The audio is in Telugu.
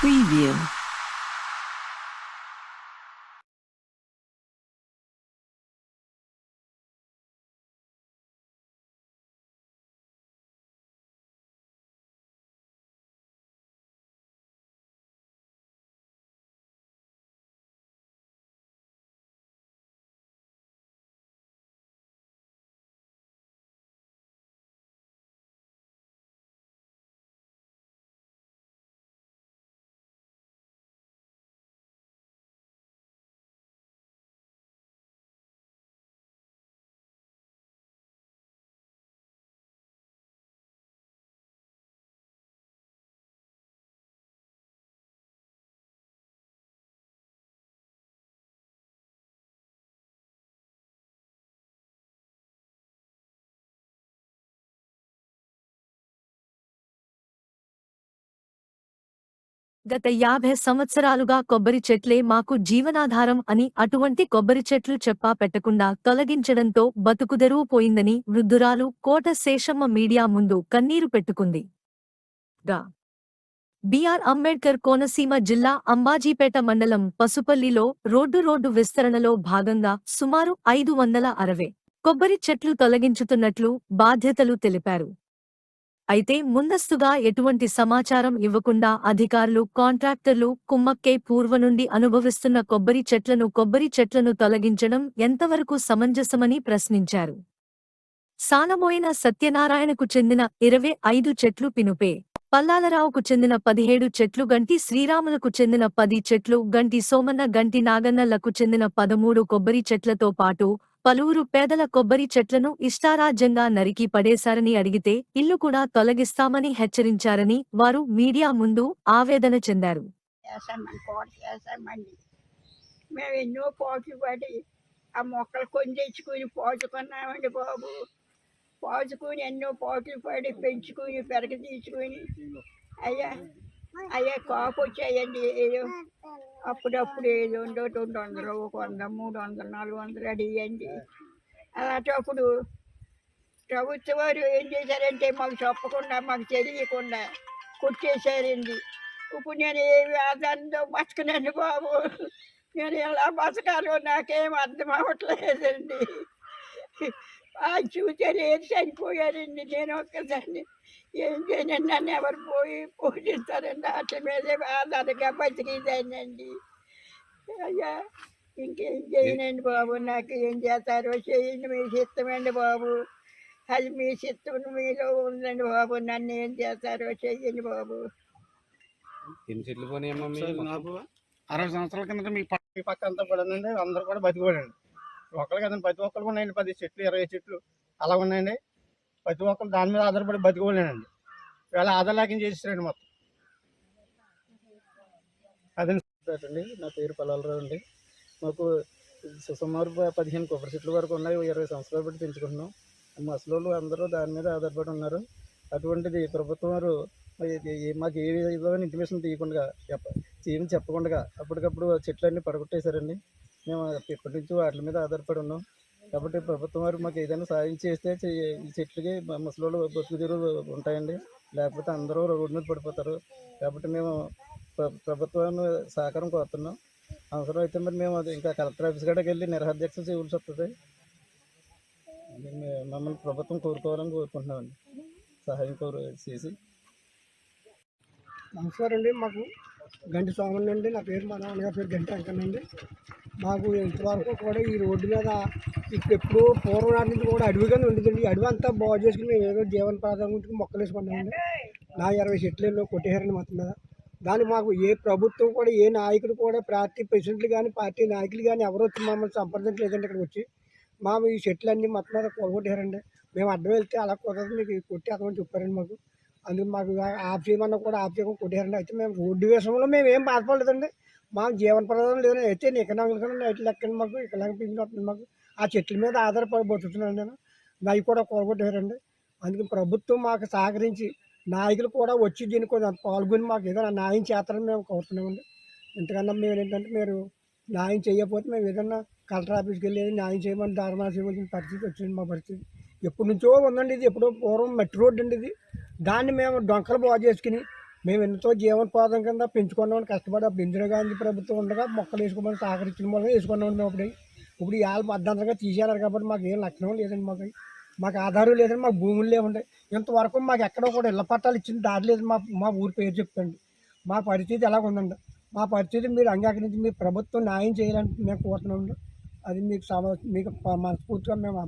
появилась. గత యాభై సంవత్సరాలుగా కొబ్బరి చెట్లే మాకు జీవనాధారం అని అటువంటి కొబ్బరి చెట్లు చెప్పా పెట్టకుండా తొలగించడంతో బతుకుదెరువు పోయిందని వృద్ధురాలు కోట శేషమ్మ మీడియా ముందు కన్నీరు పెట్టుకుంది. గా. బిఆర్ అంబేడ్కర్ కోనసీమ జిల్లా అంబాజీపేట మండలం పసుపల్లిలో రోడ్డు రోడ్డు విస్తరణలో భాగంగా సుమారు ఐదు వందల అరవై కొబ్బరి చెట్లు తొలగించుతున్నట్లు బాధ్యతలు తెలిపారు. అయితే ముందస్తుగా ఎటువంటి సమాచారం ఇవ్వకుండా అధికారులు కాంట్రాక్టర్లు కుమ్మక్కే పూర్వ నుండి అనుభవిస్తున్న కొబ్బరి చెట్లను కొబ్బరి చెట్లను తొలగించడం ఎంతవరకు సమంజసమని ప్రశ్నించారు. సానమోయిన సత్యనారాయణకు చెందిన ఇరవై ఐదు చెట్లు పినుపే. పల్లాలరావుకు చెందిన పదిహేడు చెట్లు గంటి శ్రీరాములకు చెందిన పది చెట్లు గంటి సోమన్న గంటి నాగన్నలకు చెందిన పదమూడు కొబ్బరి చెట్లతో పాటు పలువురు పేదల కొబ్బరి చెట్లను ఇష్టారాజ్యంగా నరికి పడేశారని అడిగితే ఇల్లు కూడా తొలగిస్తామని హెచ్చరించారని వారు మీడియా ముందు ఆవేదన చెందారు. మేము ఎన్నో పోట్లు పడి ఆ మొక్కలు కొని తెచ్చుకుని పోచుకున్నామండి బాబు. పోచుకుని ఎన్నో పోట్లు పడి పెంచుకుని పెరగ తీసుకుని అయ్యా అయ్యా కాపు వచ్చాయండి ఏదో అప్పుడప్పుడు ఏదో ఉండో రెండు వందలు ఒక వంద మూడు వందలు నాలుగు వందలు అడిగండి అలాంటప్పుడు ప్రభుత్వం వారు ఏం చేశారంటే మాకు చెప్పకుండా మాకు తెలియకుండా కొట్టేశారండి. ఇప్పుడు నేను ఏమి ఆధారంతో బతకనండి బాబు. నేను ఎలా బతకాలో నాకేం అర్థం అవ్వట్లేదండి. ఆ చూసారు ఏది చనిపోయారండి నేను ఒక్కసారి ఏం చేయను నన్ను ఎవరు పోయి పోషిస్తారండి వాటి మీదే ఆధారంగా బతికేదానండి అయ్యా ఇంకేం చేయనండి బాబు నాకు ఏం చేస్తారో చేయండి మీ చిత్తమండి బాబు అది మీ చిత్తం మీలో ఉందండి బాబు నన్ను ఏం చేస్తారో చెయ్యండి బాబు ఎన్ని చెట్లు అరవై సంవత్సరాల కిందట మీ పక్క మీ పక్క అంతా కూడా అందరూ కూడా బతికిపోయాడండి ఒకళ్ళు కదండి ప్రతి ఒక్కరు ఉన్నాయండి. పది చెట్లు ఇరవై చెట్లు అలా ఉన్నాయండి. ప్రతి ఒక్కరు దాని మీద ఆధారపడి బతికోలేనండి ఇవాళ ఆధార్ లేకుండా చేసేసారండి మొత్తం. అదండి అండి. నా పేరు పల్లాలరావు అండి. మాకు సుమారు పదిహేను కొబ్బరి చెట్లు వరకు ఉన్నాయి. ఇరవై సంవత్సరాలు బట్టి పెంచుకుంటున్నాం. ముసలోళ్ళు అందరూ దాని మీద ఆధారపడి ఉన్నారు. అటువంటిది ప్రభుత్వం వారు మాకు ఏ విధమైన ఇంటిమేషన్ తీయకుండా చెప్ప ఏమి చెప్పకుండా అప్పటికప్పుడు చెట్లన్నీ పడగొట్టేశారండి. మేము ఇప్పటి నుంచి వాటి మీద ఆధారపడి ఉన్నాం. కాబట్టి ప్రభుత్వం వారు మాకు ఏదైనా సాయం చేస్తే ఈ చెట్లకి ముసలోళ్ళు బతుకు ఉంటాయండి. లేకపోతే అందరూ రోడ్డు మీద పడిపోతారు. కాబట్టి మేము ప్రభుత్వాన్ని సహకారం కోరుతున్నాం. అవసరం అయితే మరి మేము అది ఇంకా కలెక్టర్ ఆఫీస్ కాడకి వెళ్ళి నిరహాధ్యక్ష చేయవలసి వస్తుంది. మమ్మల్ని ప్రభుత్వం కోరుకోవాలని కోరుకుంటున్నామండి. సహాయం కోరు చేసి. నమస్కారం అండి మాకు. గంటి సోమన్ అండి నా పేరు మా నాన్నగారి పేరు గంటి వెంకన్న అండి మాకు ఇంతవరకు కూడా ఈ రోడ్డు మీద ఎప్పుడు పూర్వం నాటి నుంచి కూడా అడవిగానే ఉండేదండి. ఈ అడవి అంతా బాగు చేసుకుని మేము ఏదో జీవన ప్రాధాన్యం గురించి మొక్కలు వేసుకున్నామండి. నా ఇరవై చెట్లు కొట్టేశారండి మొత్తం మీద. దాన్ని మాకు ఏ ప్రభుత్వం కూడా ఏ నాయకుడు కూడా పార్టీ ప్రెసిడెంట్లు కానీ పార్టీ నాయకులు కానీ ఎవరు వచ్చి మమ్మల్ని సంప్రదించలేదండి ఇక్కడికి వచ్చి. మా ఈ చెట్లన్నీ మొత్తం మీద కొలగొట్టారండి మేము అడ్డం వెళ్తే అలా కుదరదు మీకు కొట్టి అతను చెప్పారండి మాకు. అందుకు మాకు ఆఫ్ చేయమన్నా కూడా ఆఫ్ చేయకుండా కొట్టారండి అయితే మేము రోడ్డు విషయంలో మేము ఏం బాధపడలేదండి. మాకు జీవన ప్రధానం లేదని అయితే ఎకనామికల్ నైట్ లెక్కన మాకు ఇకలాంటి పింఛన్ మాకు. ఆ చెట్ల మీద ఆధారపడి బతుకుతున్నాను నేను. అవి కూడా కొలగొట్టారండి అందుకే ప్రభుత్వం మాకు సహకరించి నాయకులు కూడా వచ్చి దీన్ని కొంచెం పాల్గొని మాకు ఏదైనా న్యాయం చేస్తారని మేము కోరుతున్నామండి. ఇంతకన్నా మేము ఏంటంటే మీరు న్యాయం చేయకపోతే మేము ఏదన్నా కలెక్టర్ ఆఫీస్కి వెళ్ళి న్యాయం చేయమని ధర్నా చేయవలసిన పరిస్థితి వచ్చింది మా పరిస్థితి. ఎప్పటి నుంచో ఉందండి ఇది. ఎప్పుడో పూర్వం మట్టి రోడ్డు అండి ఇది. దాన్ని మేము డొంకలు బాగు చేసుకుని మేము ఎంతో జీవనోపాధం కింద పెంచుకున్నామని కష్టపడి అప్పుడు ఇందిరాగాంధీ ప్రభుత్వం ఉండగా మొక్కలు వేసుకోమని సహకరించిన మూలంగా వేసుకున్నాం మేము అప్పుడు. ఇప్పుడు ఈ ఆలు తీసేయాలి కాబట్టి మాకు ఏం లక్షణం లేదండి మాకు. మాకు ఆధారం లేదండి మాకు భూములు లేవండి ఇంతవరకు మాకు ఎక్కడో కూడా ఇళ్ళ పట్టాలు ఇచ్చిన దారి లేదు మా మా ఊరి పేరు చెప్పండి మా పరిస్థితి ఎలా ఉందండి? మా పరిస్థితి మీరు అంగీకరించి మీ ప్రభుత్వం న్యాయం చేయాలని మేము కోరుతున్నాం అది మీకు సమ మీకు మనస్ఫూర్తిగా మేము